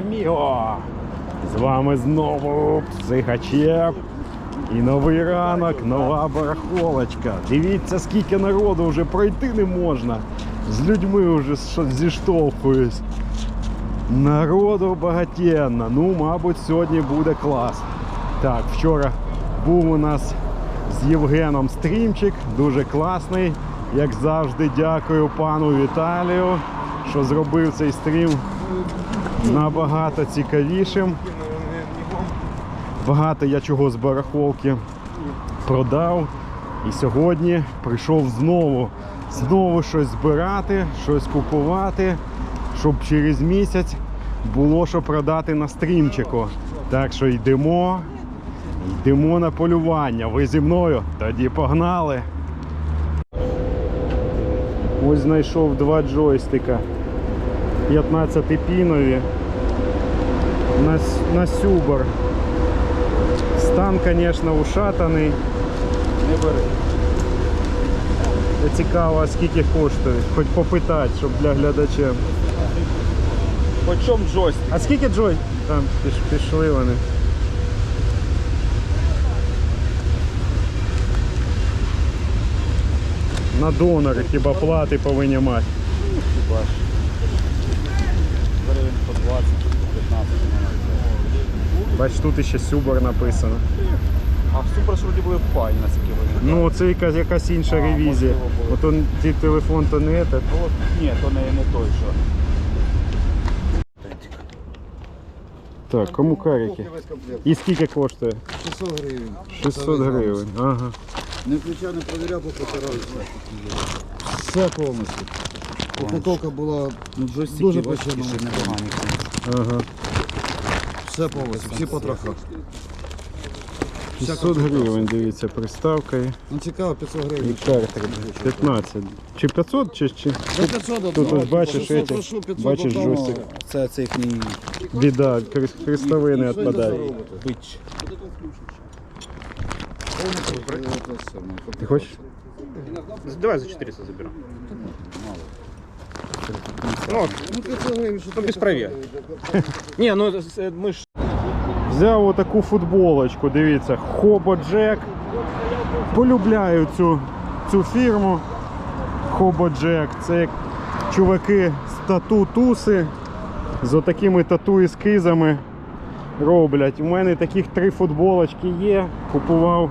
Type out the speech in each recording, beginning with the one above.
Hello! З вами знову Психачеп. І новий ранок, нова барахолочка. Дивіться, скільки народу вже пройти не можна. З людьми вже зіштовхуюсь. Народу багатенно. Ну, мабуть, сьогодні буде клас. Так, вчора був у нас з Євгеном стрімчик, дуже класний. Як завжди, дякую пану Віталію, що зробив цей стрім набагато цікавішим. Багато я чого з барахолки продав. І сьогодні прийшов знову, знову щось збирати, щось купувати, щоб через місяць було що продати на стрімчику. Так що йдемо, йдемо на полювання. Ви зі мною? Тоді погнали. Ось знайшов два джойстика. 15 пінові на, с- на Сюбар. Стан, звісно, ушатаний. Не бери. Цікаво, скільки коштують. Хоч попитати, щоб для глядачів. По чому джойстик? А скільки джой? Там піш- пішли вони. На донори хіба плати повинні мати. Хіба ж. Гривень по 20, 15. Бач, тут ще Сюбар написано. А в супер ж вроді були файні, наскільки вони. Ну, це яка- якась інша А, ревізія. можливо, було. От он, ті телефон то не этот. Ну, от, ні, то не, не той, що. Так, кому карики? І скільки коштує? 600 гривень. 600 гривень. Ага. Не включав, не провіряв, бо потирався. Все повністю. Упаковка була Ну, дуже непогані. Ага. Все повністю, всі потроха. 600 гривень, дивіться, приставка Ну цікаво, 500 і гривень. карта. 15. Чи 500, чи, чи... До 500 Тут ось бачиш, 600, эти, прошу, 500 бачиш джойстик. Це, це їхній Біда, крес- крестовини відпадають. бич. Ти хочеш? Давай за 400 заберем. Ну, Ну 500 гривень, що ну без проверки. Не, ну мы ж... Взяв отаку футболочку, дивіться, Хобо Джек. Полюбляю цю, цю фірму. Хобо Джек. Це як чуваки з тату-туси з отакими тату-ескізами роблять. У мене таких три футболочки є. Купував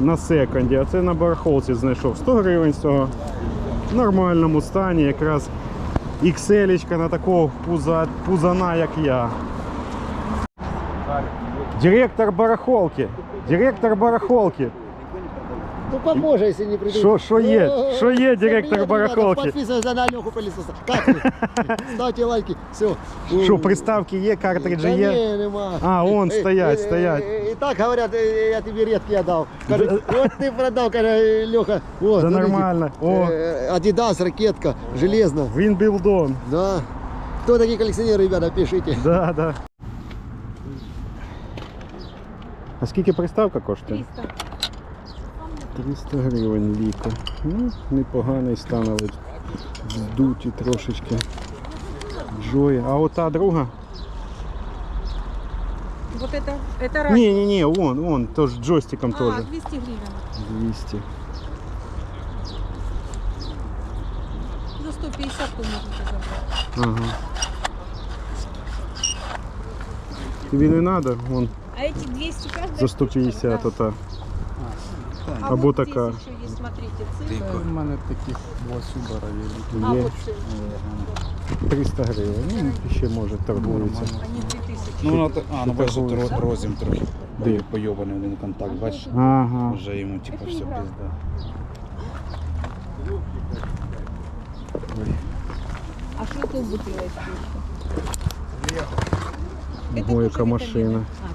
на секонді, а це на барахолці знайшов 100 гривень цього. В нормальному стані, якраз XL на такого пуза, пузана, як я. Директор барахолки. Директор барахолки. Ну поможе, если не придут. Що- що є? О, Що є, всем директор привет, барахолки? ребята, Подписывайтесь на Леху Пылесоса. Как вы? Ставьте лайки. Все. Що, приставки є, картриджі Да є? не, нема. А, вон Э, стоять, э, стоять. э, И так говорят, э, я тебе редкий отдал. Скажут, вот ты продал, Леха. Вот, Да смотрите, нормально. О. э, Адидас, ракетка, железно. Він білдон. Да. Кто такие коллекционеры, ребята, пишите. Да, да. А скільки приставка коштує? 300. 300 гривень ліка. Ну, непоганий стан, але здуті трошечки. Джої. А ота друга? Вот это, это ранее. Ні, ні, ні, вон, вон, тож з джойстиком А, теж. 200 гривен. 200. За 150 то можете забрать. Ага. Тобі не треба, вон А эти 200 каждая за 150 штучка, ота. да. А або вот така. здесь еще есть, смотрите, цифры. У мене таких два сюбара є. А Є вот цифры. 300 гривень. Ну, ще може торгується. Они 3000. Ну, вона, та- а, ну бачиш, тут торгується? ро- розім трохи. Де? Пойобаний один контакт, бачиш? Ага. Вже йому типу все пізда. А что это в бутылочке еще? Это Ой, тоже яка витамины. машина. А,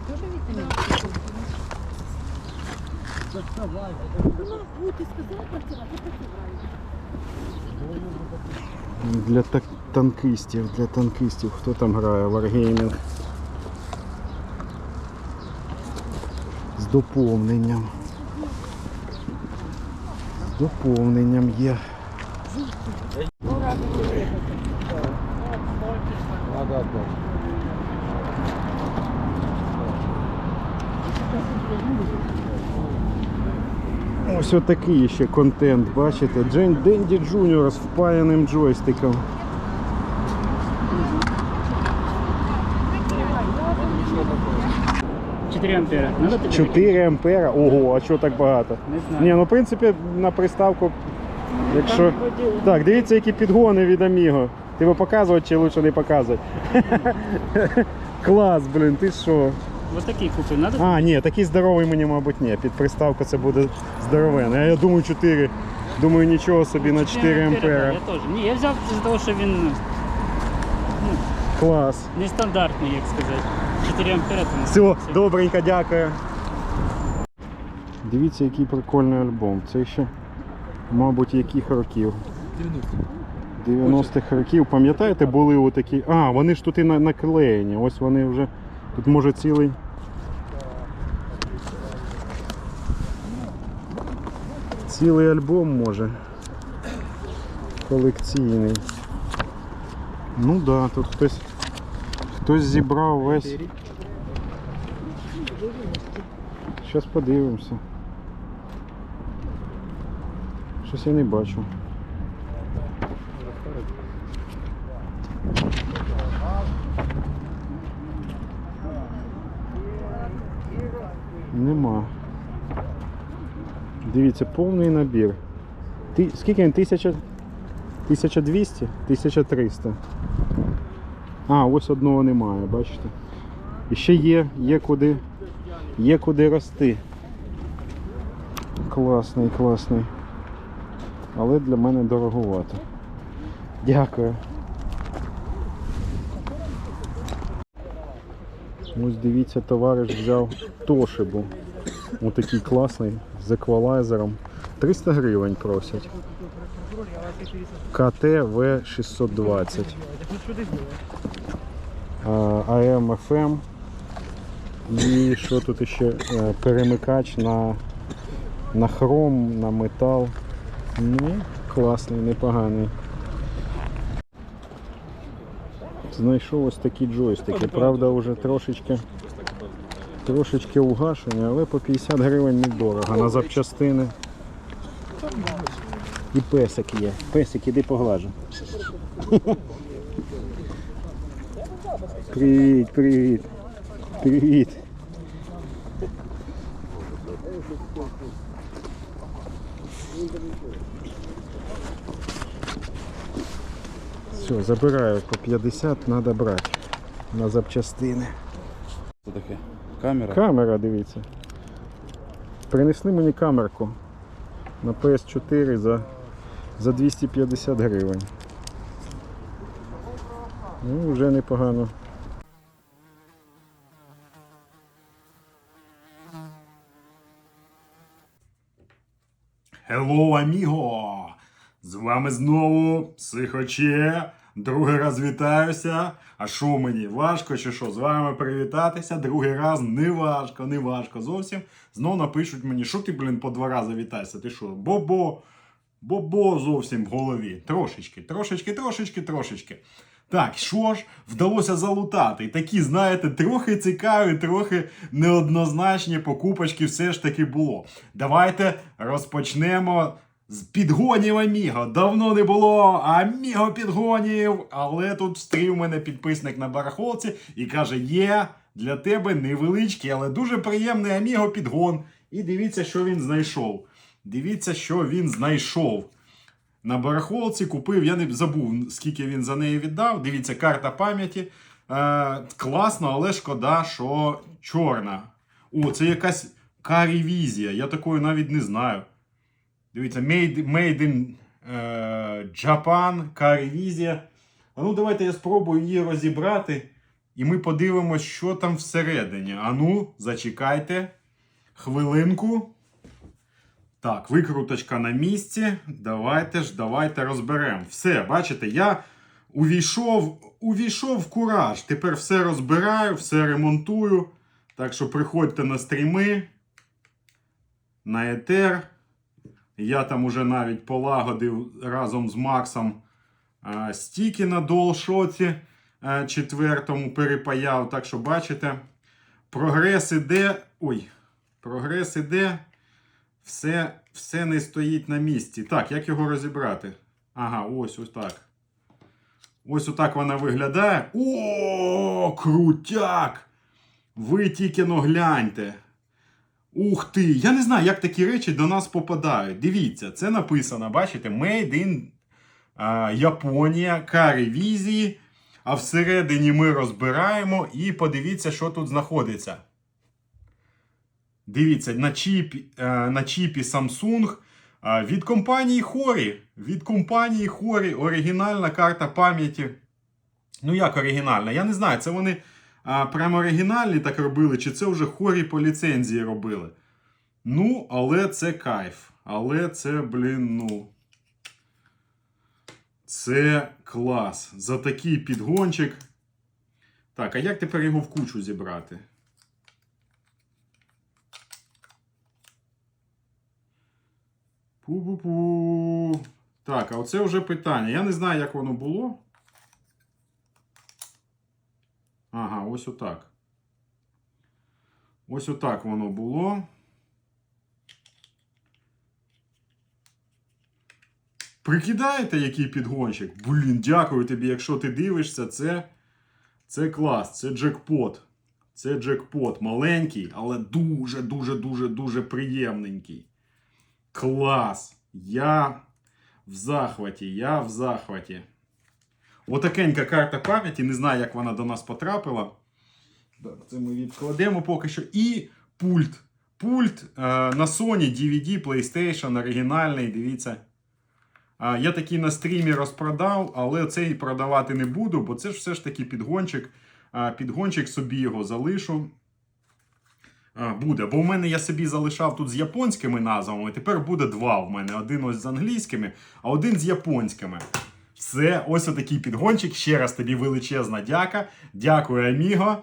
Для так танкистів, для танкистів, хто там грає Wargaming з доповненням. З доповненням є. Надо Ось отакий ще контент, бачите? Джен Денді Джуніор з впаяним джойстиком. ампера. 4 ампера. Ого, а що так багато? Не знаю. Ні, ну в принципі на приставку, якщо. Так, дивіться, які підгони від Amigo. Ти його показувати чи лучше не показувати? Клас, блін, ти що? Ось такий купив. Надо? А, ні, такий здоровий мені, мабуть, ні. Під приставку це буде здоровенний. А я думаю 4. Думаю, нічого собі на 4 ампера. Я теж. Ні, я взяв з того, що він Клас. нестандартний, як сказати. 4 ампера. тому Все, добренько, дякую. Дивіться, який прикольний альбом. Це ще, мабуть, яких років? 90-х років. Пам'ятаєте, були отакі. А, вони ж тут і на- наклеєні. Ось вони вже. Тут може цілий. Цілий альбом може. Колекційний. Ну да, тут хтось. Хтось зібрав весь. Зараз подивимося. Щось я не бачу. Нема. Дивіться, повний набір. Ти, скільки він? Тисяча? 1200? 1300. А, ось одного немає, бачите? І ще є, є куди, є куди рости. Класний, класний. Але для мене дороговато. Дякую. Ось дивіться, товариш взяв Тошибу. Отакий класний з еквалайзером. 300 гривень просять. КТ В620. AM, FM. І що тут ще? Е, Перемикач на, на хром, на метал. Ну, класний, непоганий. Знайшов ось такі джойстики. Правда, вже трошечки, трошечки угашені, але по 50 гривень недорого. На запчастини. І песик є. Песик, іди поглажу. Привіт, привіт. Привіт. Все, забираю по 50, треба брати на запчастини. Це таке. Камера. Камера, дивіться. Принесли мені камерку на PS4 за, за 250 гривень. Ну, вже непогано. Hello, amigo! З вами знову Психоче. Другий раз вітаюся. А що мені? Важко чи що? З вами привітатися. Другий раз не важко, не важко зовсім. Знов напишуть мені, що ти, блін, по два рази вітаєшся? Ти що? Бобо, бобо зовсім в голові. Трошечки, трошечки, трошечки, трошечки. Так, що ж вдалося залутати? І Такі, знаєте, трохи цікаві, трохи неоднозначні покупочки все ж таки було. Давайте розпочнемо з підгонів Аміго. Давно не було Аміго підгонів. Але тут встрів мене підписник на барахолці і каже: є для тебе невеличкий, але дуже приємний Аміго підгон. І дивіться, що він знайшов. Дивіться, що він знайшов. На барахолці купив, я не забув, скільки він за неї віддав. Дивіться, карта пам'яті. Е, класно, але шкода, що чорна. О, це якась карівізія. Я такої навіть не знаю. Дивіться, made, made in е, Japan, карівізія. А ну, давайте я спробую її розібрати. І ми подивимось, що там всередині. А ну, зачекайте. Хвилинку. Так, викруточка на місці. Давайте ж, давайте розберемо. Все, бачите, я увійшов, увійшов в кураж. Тепер все розбираю, все ремонтую. Так що приходьте на стріми, на етер. Я там уже навіть полагодив разом з Максом е, стіки на DualShock е, четвертому перепаяв. Так що бачите, прогрес іде. Ой, Прогрес іде. Все, все не стоїть на місці. Так, як його розібрати? Ага, ось ось так. Ось отак вона виглядає. О, крутяк! Ви тільки но гляньте. Ух ти! Я не знаю, як такі речі до нас попадають. Дивіться, це написано, бачите, Made in а, Японія, карі візії. А всередині ми розбираємо і подивіться, що тут знаходиться. Дивіться, на чіпі, е, на чіпі Samsung від компанії Хорі. Від компанії Хорі оригінальна карта пам'яті. Ну, як оригінальна? Я не знаю, це вони а, прямо оригінальні так робили, чи це вже хорі по ліцензії робили. Ну, але це кайф. Але це, блін, ну. Це клас. За такий підгончик. Так, а як тепер його в кучу зібрати? Пу-пу-пу. Так, а оце вже питання. Я не знаю, як воно було. Ага, ось отак. Ось отак воно було. Прикидаєте, який підгончик? Блін, дякую тобі, якщо ти дивишся, це, це клас, це джекпот. Це джекпот. Маленький, але дуже, дуже, дуже, дуже приємненький. Клас! Я в захваті, я в захваті. Отакенька карта пам'яті, не знаю, як вона до нас потрапила. Так, це ми відкладемо поки що. І пульт. Пульт е, на Sony DVD, PlayStation, оригінальний, дивіться. А, я такий на стрімі розпродав, але цей продавати не буду, бо це ж все ж таки підгончик. А, підгончик собі його залишу. А, буде. Бо в мене я собі залишав тут з японськими назвами. Тепер буде два в мене. Один ось з англійськими, а один з японськими. Все, ось отакий підгончик. Ще раз тобі величезна дяка. Дякую, Аміго.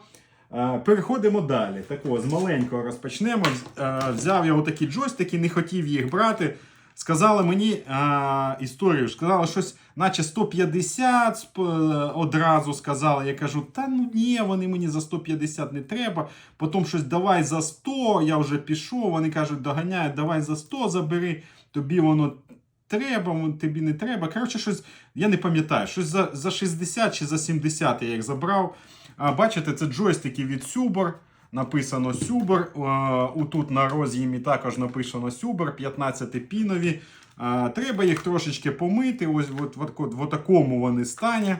Е, Переходимо далі. Так ось, з маленького розпочнемо. Е, Взяв я отакі джойстики, не хотів їх брати. Сказали мені е, історію, сказали щось, наче 150 сп- е, одразу сказали. Я кажу, та ну ні, вони мені за 150 не треба. Потім щось давай за 100, я вже пішов. Вони кажуть, доганяють, давай за 100 забери, тобі воно треба, тобі не треба. Коротше, щось, я не пам'ятаю, щось за, за 60 чи за 70 я їх забрав. А, бачите, це джойстики від Suber. Написано Suber. А, Тут на роз'ємі також написано Suber, 15-пінові. А, Треба їх трошечки помити. Ось от, от, от, в такому вони стані.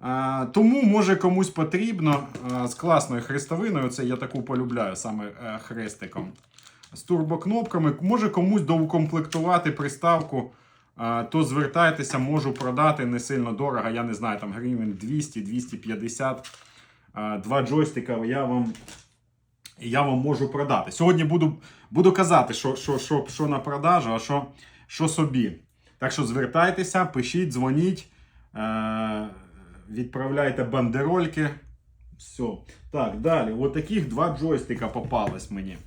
А, Тому, може, комусь потрібно а, з класною хрестовиною. Це я таку полюбляю саме е, хрестиком. З турбокнопками. Може комусь доукомплектувати приставку. То звертайтеся, можу продати не сильно дорого. Я не знаю, там гривень 200-250. Два джойстика я вам, я вам можу продати. Сьогодні буду, буду казати, що, що, що, що на продажу, а що, що собі. Так що звертайтеся, пишіть, дзвоніть, відправляйте бандерольки. Все. Так, далі. От таких два джойстика попалось мені.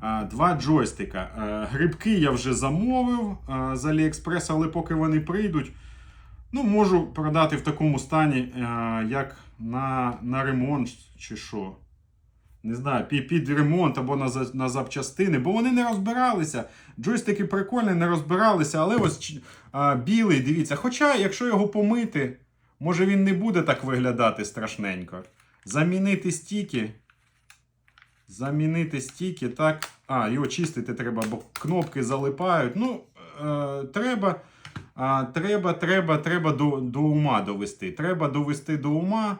А, Два джойстика. Е, Грибки я вже замовив е, з Aliexpress, але поки вони прийдуть, ну, можу продати в такому стані, е, як на, на ремонт чи що. Не знаю, під ремонт або на, на запчастини, бо вони не розбиралися. Джойстики прикольні, не розбиралися, але ось а, білий, дивіться. Хоча, якщо його помити, може він не буде так виглядати страшненько. Замінити стіки. Замінити стіки, так. А, його чистити треба, бо кнопки залипають. Ну, е, треба, а, треба, треба, треба до, до ума довести. Треба довести до ума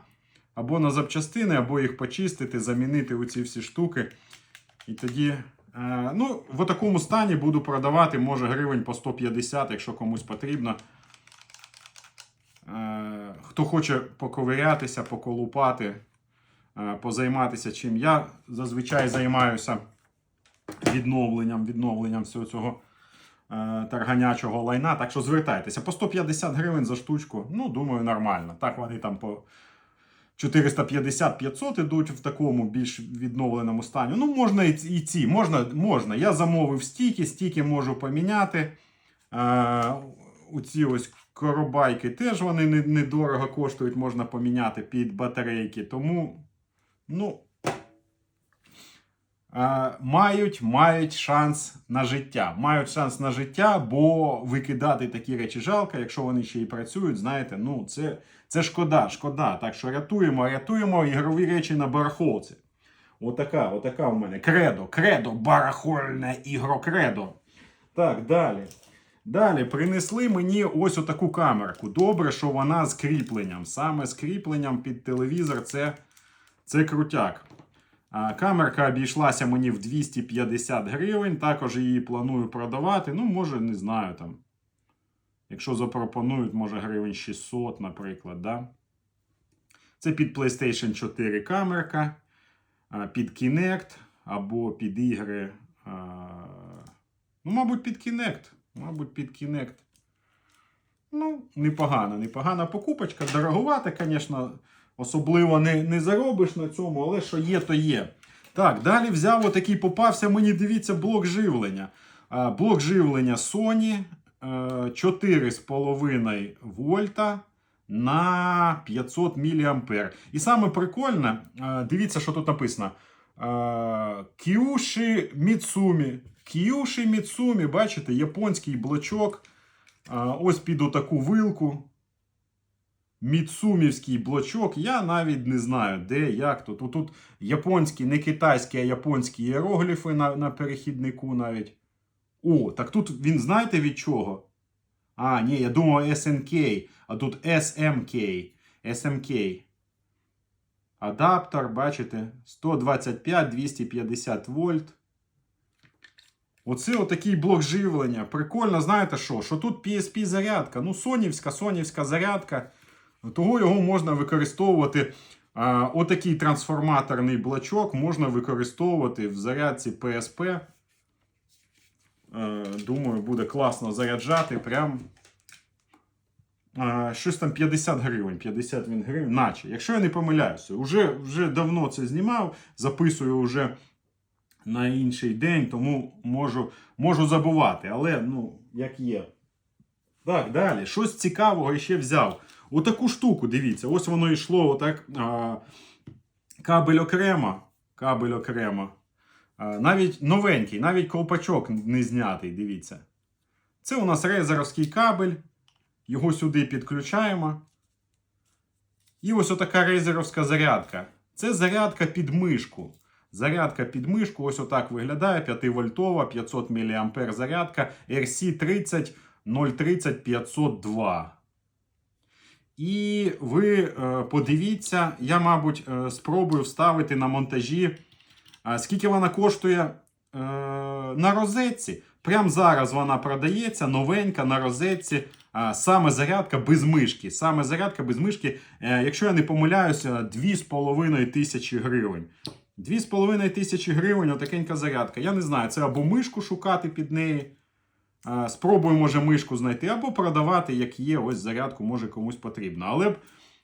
або на запчастини, або їх почистити, замінити оці всі штуки. І тоді, е, ну, в такому стані буду продавати, може, гривень по 150, якщо комусь потрібно. Е, хто хоче поковирятися, поколупати, е, позайматися чим. Я зазвичай займаюся відновленням, відновленням всього цього е, тарганячого лайна. Так що звертайтеся. По 150 гривень за штучку. Ну, думаю, нормально. Так вони там по 450-500 ідуть в такому більш відновленому стані. Ну, можна і ці- Можна, можна. Я замовив стіки, стіки можу поміняти. Е, оці ось коробайки теж вони недорого коштують, можна поміняти під батарейки. Тому, ну, е, мають, мають шанс на життя. Мають шанс на життя, бо викидати такі речі жалко, якщо вони ще й працюють, знаєте, ну це, це шкода, шкода. Так що рятуємо, рятуємо ігрові речі на барахолці. Отака, отака у мене. Кредо, кредо, барахольне ігрокредо. Так, далі. Далі принесли мені ось отаку камерку. Добре, що вона з кріпленням. Саме з кріпленням під телевізор це, це крутяк. Камерка обійшлася мені в 250 гривень. Також її планую продавати. Ну, може, не знаю там. Якщо запропонують, може гривень 600, наприклад. Да? Це під PlayStation 4 камерка, під Kinect або під ігри. Ну, мабуть, під Kinect. Мабуть, під Kinect. Ну, непогана, непогана покупочка. Дороговата, звісно, особливо не, не заробиш на цьому, але що є, то є. Так, далі взяв отакий попався мені, дивіться, блок живлення. А, блок живлення Sony е, 4,5 вольта на 500 мА. І саме прикольне, е, дивіться, що тут написано. Е, Кюші Міцумі. Кюші Міцумі, бачите, японський блочок. Е, Ось під отаку вилку. Міцумівський блочок. Я навіть не знаю, де, як тут. Тут, тут японські, не китайські, а японські іерогліфи на, на перехіднику навіть. О, так тут він знаєте від чого? А, ні, я думав SNK, а тут SMK. SMK. Адаптер, бачите, 125-250 вольт. Оце отакий блок живлення. Прикольно, знаєте що? Що тут PSP зарядка. Ну, сонівська, сонівська зарядка. Того його можна використовувати. Отакий трансформаторний блочок можна використовувати в зарядці PSP. Е, думаю, буде класно заряджати. Прям щось там 50 гривень. 50 він гривень, наче. Якщо я не помиляюся, вже, вже давно це знімав, записую вже на інший день, тому можу, можу забувати. Але, ну, як є. Так, далі. Щось цікавого ще взяв. Отаку штуку, дивіться, ось воно йшло отак. А, кабель окремо. Кабель окремо. А, навіть новенький, навіть ковпачок не знятий, дивіться. Це у нас резеровський кабель. Його сюди підключаємо. І ось отака рейзеровська зарядка. Це зарядка під мишку. Зарядка під мишку, ось отак виглядає. 5-вольтова, 500 мА зарядка RC30 030 502. І ви е, подивіться, я, мабуть, е, спробую вставити на монтажі, е, скільки вона коштує на розетці. Прямо зараз вона продається, новенька на розетці. Саме зарядка без мишки. Саме зарядка без мишки, якщо я не помиляюся, 2,5 тисячі гривень. 2,5 тисячі гривень, отакенька зарядка. Я не знаю, це або мишку шукати під неї. Е, Спробую, може, мишку знайти, або продавати, як є, ось зарядку, може комусь потрібно. Але б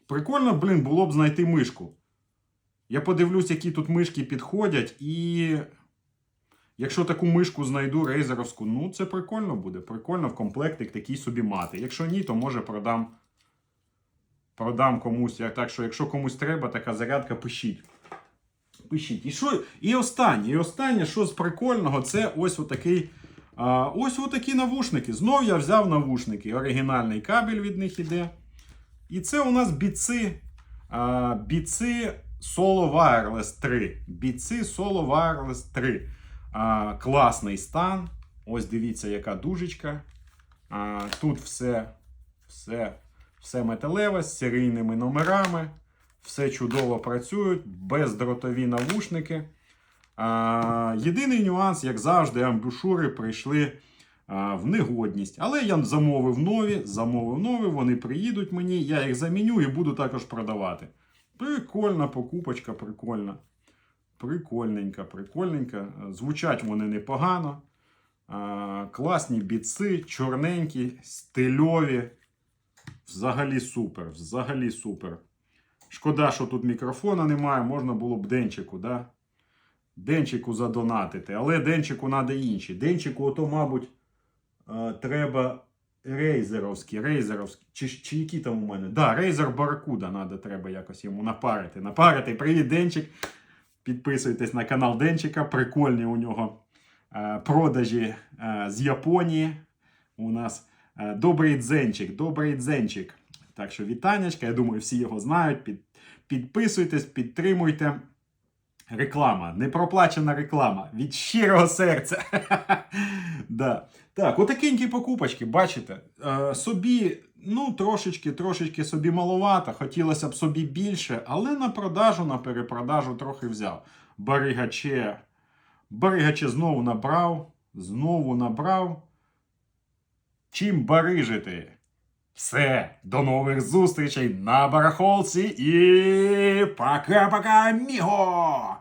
прикольно, блін, було б знайти мишку. Я подивлюсь, які тут мишки підходять, і якщо таку мишку знайду рейзеровську, ну це прикольно буде. Прикольно в комплектик такий собі мати. Якщо ні, то може продам. Продам комусь. Так що, якщо комусь треба, така зарядка, пишіть. Пишіть. І що? І останнє, і останнє, що з прикольного, це ось отакий. А, ось отакі навушники. Знов я взяв навушники. Оригінальний кабель від них іде. І це у нас біци. А, біци Solo Wireless 3. Біци Solo Wireless 3. А, класний стан. Ось дивіться, яка дужечка. Тут все, все, все металеве з серійними номерами. Все чудово працюють, бездротові навушники. Єдиний нюанс, як завжди, амбушури прийшли в негодність. Але я замовив нові, замовив нові, вони приїдуть мені, я їх заміню і буду також продавати. Прикольна покупочка, прикольна. Прикольненька, прикольненька. Звучать вони непогано. Класні біци, чорненькі, стильові. Взагалі супер, взагалі супер. Шкода, що тут мікрофона немає, можна було б денчику, да? Денчику задонатити. Але денчику треба інші. Денчику, ото, мабуть, е, треба рейзеровські, рейзеровські. Чи, чи які там у мене? Да, рейзер Баракуда треба, треба якось йому напарити. Напарити. Привіт, денчик. Підписуйтесь на канал Денчика. Прикольні у нього е, продажі е, з Японії. У нас добрий дзенчик, добрий дзенчик. Так що вітанечка, я думаю, всі його знають. Під, підписуйтесь, підтримуйте. Реклама, непроплачена реклама від щирого серця. да. Так, отакенькі покупочки, бачите, е, собі, ну, трошечки, трошечки собі маловато, хотілося б собі більше, але на продажу, на перепродажу трохи взяв. Баригаче, баригаче знову набрав, знову набрав. Чим барижити? Все, до нових зустрічей на барахолці і пока-пока, міго!